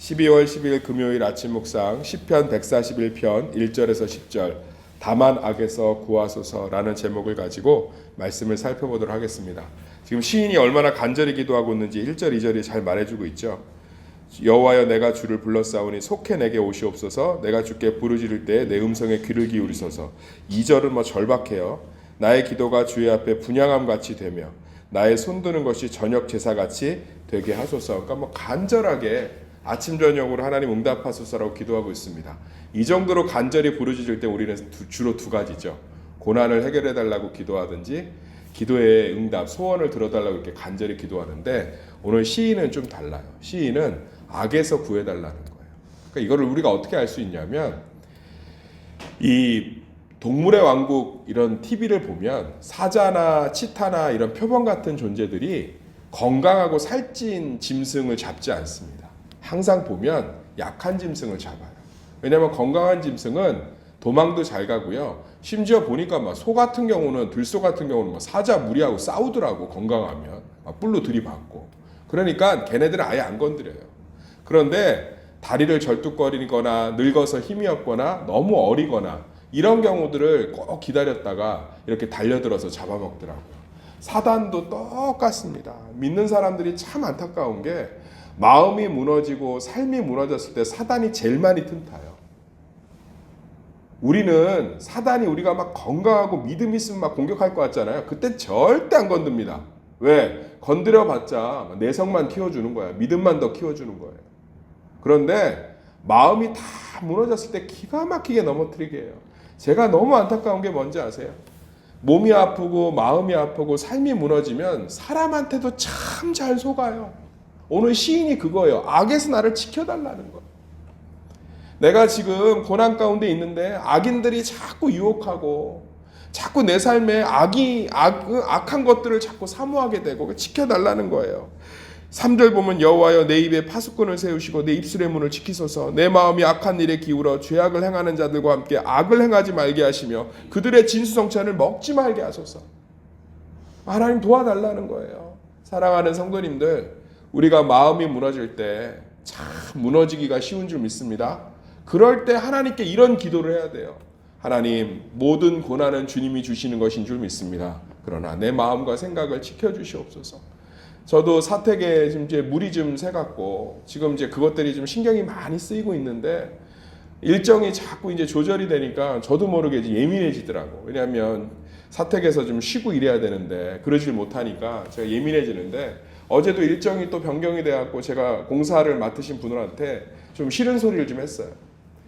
12월 10일 금요일 아침 묵상 10편 141편 1절에서 10절 다만 악에서 구하소서라는 제목을 가지고 말씀을 살펴보도록 하겠습니다. 지금 시인이 얼마나 간절히 기도하고 있는지 1절 2절이 잘 말해주고 있죠. 여호와여 내가 주를 불렀사오니 속해 내게 오시옵소서 내가 주께 부르짖을 때 내 음성에 귀를 기울이소서 2절은 뭐 절박해요. 나의 기도가 주의 앞에 분양함 같이 되며 나의 손드는 것이 저녁 제사 같이 되게 하소서. 그러니까 뭐 간절하게 아침 저녁으로 하나님 응답하소서라고 기도하고 있습니다. 이 정도로 간절히 부르짖을 때 우리는 두- 주로 두 가지죠. 고난을 해결해 달라고 기도하든지 기도의 응답, 소원을 들어달라고 이렇게 간절히 기도하는데 오늘 시인은 좀 달라요. 시인은 악에서 구해 달라는 거예요. 그러니까 이거를 우리가 어떻게 알 수 있냐면 이 동물의 왕국 이런 TV를 보면 사자나 치타나 이런 표범 같은 존재들이 건강하고 살찐 짐승을 잡지 않습니다. 항상 보면 약한 짐승을 잡아요. 왜냐하면 건강한 짐승은 도망도 잘 가고요. 심지어 보니까 막 소 같은 경우는 들소 같은 경우는 막 사자 무리하고 싸우더라고 건강하면 막 뿔로 들이받고 그러니까 걔네들은 아예 안 건드려요. 그런데 다리를 절뚝거리거나 늙어서 힘이 없거나 너무 어리거나 이런 경우들을 꼭 기다렸다가 이렇게 달려들어서 잡아먹더라고요. 사단도 똑같습니다. 믿는 사람들이 참 안타까운 게 마음이 무너지고 삶이 무너졌을 때 사단이 제일 많이 틈타요. 우리는 사단이 우리가 막 건강하고 믿음 있으면 막 공격할 것 같잖아요. 그때 절대 안 건듭니다. 왜? 건드려봤자 내성만 키워주는 거야. 믿음만 더 키워주는 거예요. 그런데 마음이 다 무너졌을 때 기가 막히게 넘어뜨리게 해요. 제가 너무 안타까운 게 뭔지 아세요? 몸이 아프고 마음이 아프고 삶이 무너지면 사람한테도 참 잘 속아요. 오늘 시인이 그거예요. 악에서 나를 지켜달라는 거. 내가 지금 고난 가운데 있는데 악인들이 자꾸 유혹하고 자꾸 내 삶에 악이 악, 악한 것들을 자꾸 사모하게 되고 지켜달라는 거예요. 3절 보면 여호와여 내 입에 파수꾼을 세우시고 내 입술의 문을 지키소서 내 마음이 악한 일에 기울어 죄악을 행하는 자들과 함께 악을 행하지 말게 하시며 그들의 진수성찬을 먹지 말게 하소서. 하나님 도와달라는 거예요. 사랑하는 성도님들, 우리가 마음이 무너질 때 참 무너지기가 쉬운 줄 믿습니다. 그럴 때 하나님께 이런 기도를 해야 돼요. 하나님, 모든 고난은 주님이 주시는 것인 줄 믿습니다. 그러나 내 마음과 생각을 지켜주시옵소서. 저도 사택에 지금 이제 물이 좀 새갖고 지금 이제 그것들이 좀 신경이 많이 쓰이고 있는데 일정이 자꾸 이제 조절이 되니까 저도 모르게 예민해지더라고. 왜냐하면 사택에서 좀 쉬고 일해야 되는데 그러질 못하니까 제가 예민해지는데 어제도 일정이 또 변경이 돼갖고 제가 공사를 맡으신 분들한테 좀 싫은 소리를 좀 했어요.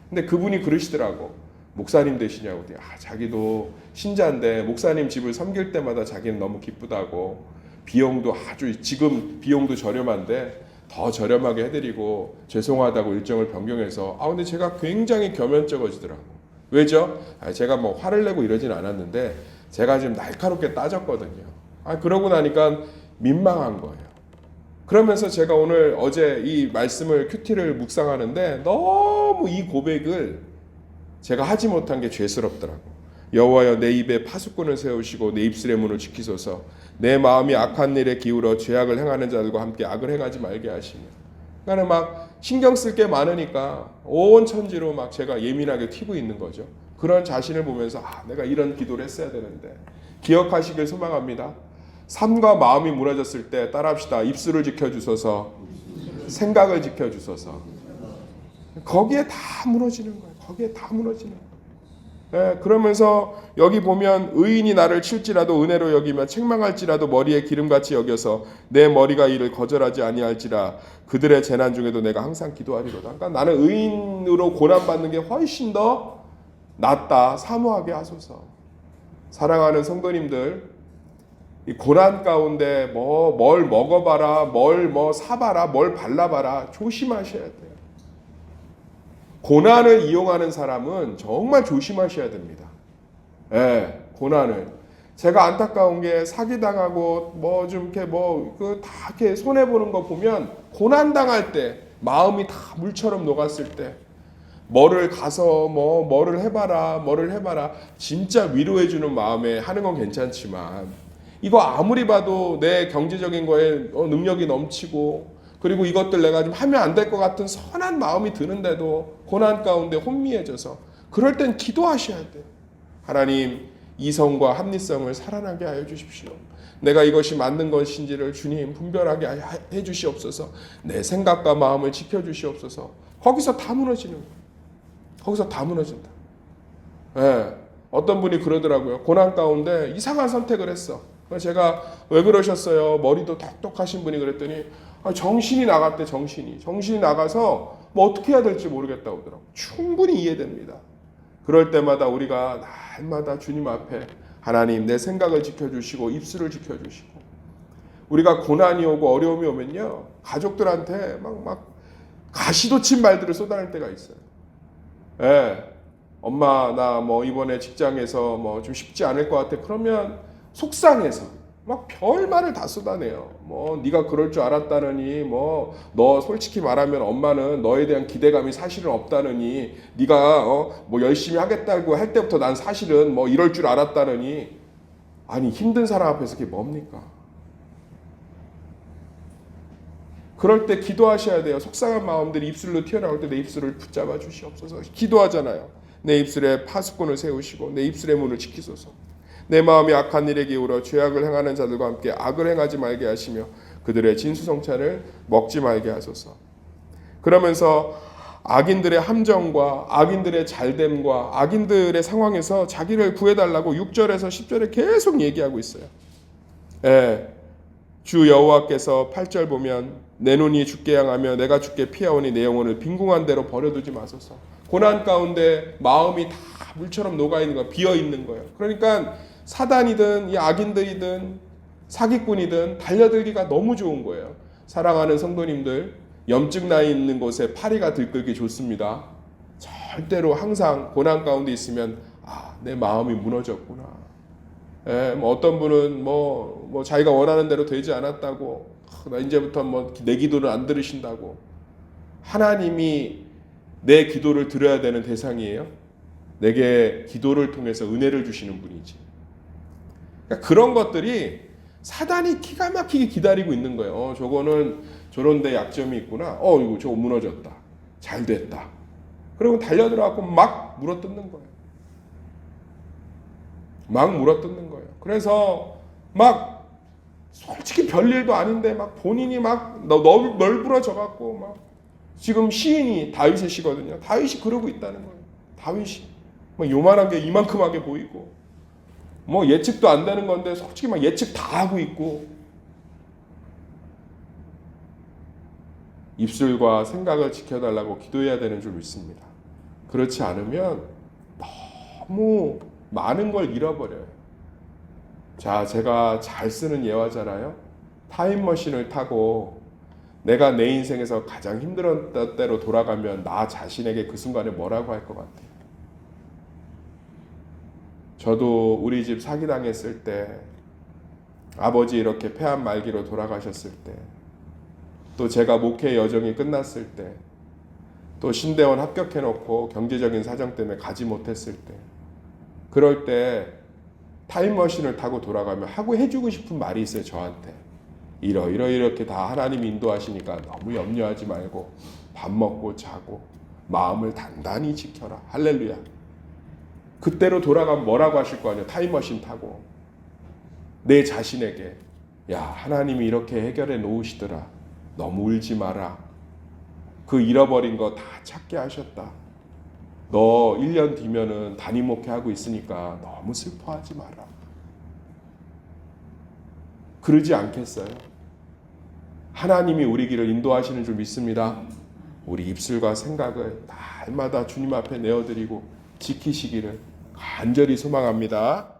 근데 그분이 그러시더라고. 목사님 되시냐고. 아, 자기도 신자인데 목사님 집을 섬길 때마다 자기는 너무 기쁘다고. 비용도 아주 지금 비용도 저렴한데 더 저렴하게 해드리고 죄송하다고 일정을 변경해서 아 근데 제가 굉장히 겸연쩍어지더라고. 왜죠? 아, 제가 뭐 화를 내고 이러진 않았는데 제가 지금 날카롭게 따졌거든요. 아 그러고 나니까 민망한 거예요. 그러면서 제가 오늘 어제 이 말씀을 큐티를 묵상하는데 너무 이 고백을 제가 하지 못한 게 죄스럽더라고. 여호와여 내 입에 파수꾼을 세우시고 내 입술의 문을 지키소서. 내 마음이 악한 일에 기울어 죄악을 행하는 자들과 함께 악을 행하지 말게 하시며. 그러니까 막 신경 쓸 게 많으니까 온 천지로 막 제가 예민하게 튀고 있는 거죠. 그런 자신을 보면서 아, 내가 이런 기도를 했어야 되는데 기억하시길 소망합니다. 삶과 마음이 무너졌을 때 따라합시다. 입술을 지켜주소서, 생각을 지켜주소서. 거기에 다 무너지는 거예요. 거기에 다 무너지는 거예요. 예, 그러면서 여기 보면 의인이 나를 칠지라도 은혜로 여기며 책망할지라도 머리에 기름같이 여겨서 내 머리가 이를 거절하지 아니할지라 그들의 재난 중에도 내가 항상 기도하리로다. 그러니까 나는 의인으로 고난 받는 게 훨씬 더 낫다. 사모하게 하소서. 사랑하는 성도님들, 이 고난 가운데 뭐 뭘 먹어봐라, 뭘 뭐 사봐라, 뭘 발라봐라 조심하셔야 돼요. 고난을 이용하는 사람은 정말 조심하셔야 됩니다. 예, 고난을. 제가 안타까운 게 사기당하고 뭐 좀 이렇게 뭐 그 다 이렇게 손해 보는 거 보면 고난 당할 때 마음이 다 물처럼 녹았을 때 뭐를 가서 뭐 뭐를 해봐라 뭐를 해봐라 진짜 위로해 주는 마음에 하는 건 괜찮지만 이거 아무리 봐도 내 경제적인 거에 어, 능력이 넘치고 그리고 이것들 내가 좀 하면 안 될 것 같은 선한 마음이 드는데도 고난 가운데 혼미해져서 그럴 땐 기도하셔야 돼요. 하나님 이성과 합리성을 살아나게 하여 주십시오. 내가 이것이 맞는 것인지를 주님 분별하게 하- 해 주시옵소서. 내 생각과 마음을 지켜 주시옵소서. 거기서 다 무너지는 거예요. 거기서 다 무너진다. 예. 어떤 분이 그러더라고요. 고난 가운데 이상한 선택을 했어. 제가 왜 그러셨어요? 머리도 똑똑하신 분이 그랬더니 아, 정신이 나갔대 정신이 정신이 나가서 뭐 어떻게 해야 될지 모르겠다고 하더라고. 충분히 이해됩니다. 그럴 때마다 우리가 날마다 주님 앞에 하나님 내 생각을 지켜주시고 입술을 지켜주시고 우리가 고난이 오고 어려움이 오면요 가족들한테 막 막 가시도친 말들을 쏟아낼 때가 있어요. 예, 엄마 나 뭐 이번에 직장에서 뭐 좀 쉽지 않을 것 같아. 그러면 속상해서 막 별 말을 다 쏟아내요. 뭐 네가 그럴 줄 알았다느니 뭐 너 솔직히 말하면 엄마는 너에 대한 기대감이 사실은 없다느니 네가 어, 뭐 열심히 하겠다고 할 때부터 난 사실은 뭐 이럴 줄 알았다느니 아니 힘든 사람 앞에서 그게 뭡니까? 그럴 때 기도하셔야 돼요. 속상한 마음들이 입술로 튀어나올 때 내 입술을 붙잡아 주시옵소서. 기도하잖아요. 내 입술에 파수꾼을 세우시고 내 입술의 문을 지키소서. 내 마음이 악한 일에 기울어 죄악을 행하는 자들과 함께 악을 행하지 말게 하시며 그들의 진수성찬을 먹지 말게 하소서. 그러면서 악인들의 함정과 악인들의 잘됨과 악인들의 상황에서 자기를 구해달라고 6절에서 10절에 계속 얘기하고 있어요. 예. 주 여호와께서 8절 보면 내 눈이 죽게 향하며 내가 죽게 피하오니 내 영혼을 빈궁한 대로 버려두지 마소서. 고난 가운데 마음이 다 물처럼 녹아 있는 거, 비어 있는 거예요. 그러니까 사단이든 이 악인들이든 사기꾼이든 달려들기가 너무 좋은 거예요. 사랑하는 성도님들, 염증 나 있는 곳에 파리가 들끓기 좋습니다. 절대로 항상 고난 가운데 있으면 아, 내 마음이 무너졌구나. 예, 뭐 어떤 분은 뭐, 뭐 자기가 원하는 대로 되지 않았다고 아, 나 이제부터 뭐 내 기도를 안 들으신다고 하나님이 내 기도를 들어야 되는 대상이에요. 내게 기도를 통해서 은혜를 주시는 분이지. 그러니까 그런 것들이 사단이 기가 막히게 기다리고 있는 거예요. 어, 저거는 저런데 약점이 있구나. 어, 이거 저거 무너졌다. 잘 됐다. 그리고 달려들어갖고 막 물어뜯는 거예요. 막 물어뜯는 거예요. 그래서 막 솔직히 별일도 아닌데 막 본인이 막 널- 널브러져 갖고 막 지금 시인이 다윗의 시거든요. 다윗이 그러고 있다는 거예요. 다윗이 막 요만한 게 이만큼하게 보이고 뭐 예측도 안 되는 건데 솔직히 막 예측 다 하고 있고 입술과 생각을 지켜달라고 기도해야 되는 줄 믿습니다. 그렇지 않으면 너무 많은 걸 잃어버려요. 자, 제가 잘 쓰는 예화잖아요. 타임머신을 타고 내가 내 인생에서 가장 힘들었던 때로 돌아가면 나 자신에게 그 순간에 뭐라고 할 것 같아요? 저도 우리 집 사기당했을 때 아버지 이렇게 폐암 말기로 돌아가셨을 때 또 제가 목회 여정이 끝났을 때 또 신대원 합격해놓고 경제적인 사정 때문에 가지 못했을 때 그럴 때 타임머신을 타고 돌아가면 하고 해주고 싶은 말이 있어요 저한테. 이러 이러 이렇게 다 하나님 인도하시니까 너무 염려하지 말고 밥 먹고 자고 마음을 단단히 지켜라. 할렐루야 그때로 돌아가면 뭐라고 하실 거 아니에요 타임머신 타고 내 자신에게 야 하나님이 이렇게 해결해 놓으시더라 너무 울지 마라 그 잃어버린 거 다 찾게 하셨다 너 1년 뒤면은 담임 목회하고 있으니까 너무 슬퍼하지 마라. 그러지 않겠어요? 하나님이 우리 길을 인도하시는 줄 믿습니다. 우리 입술과 생각을 날마다 주님 앞에 내어드리고 지키시기를 간절히 소망합니다.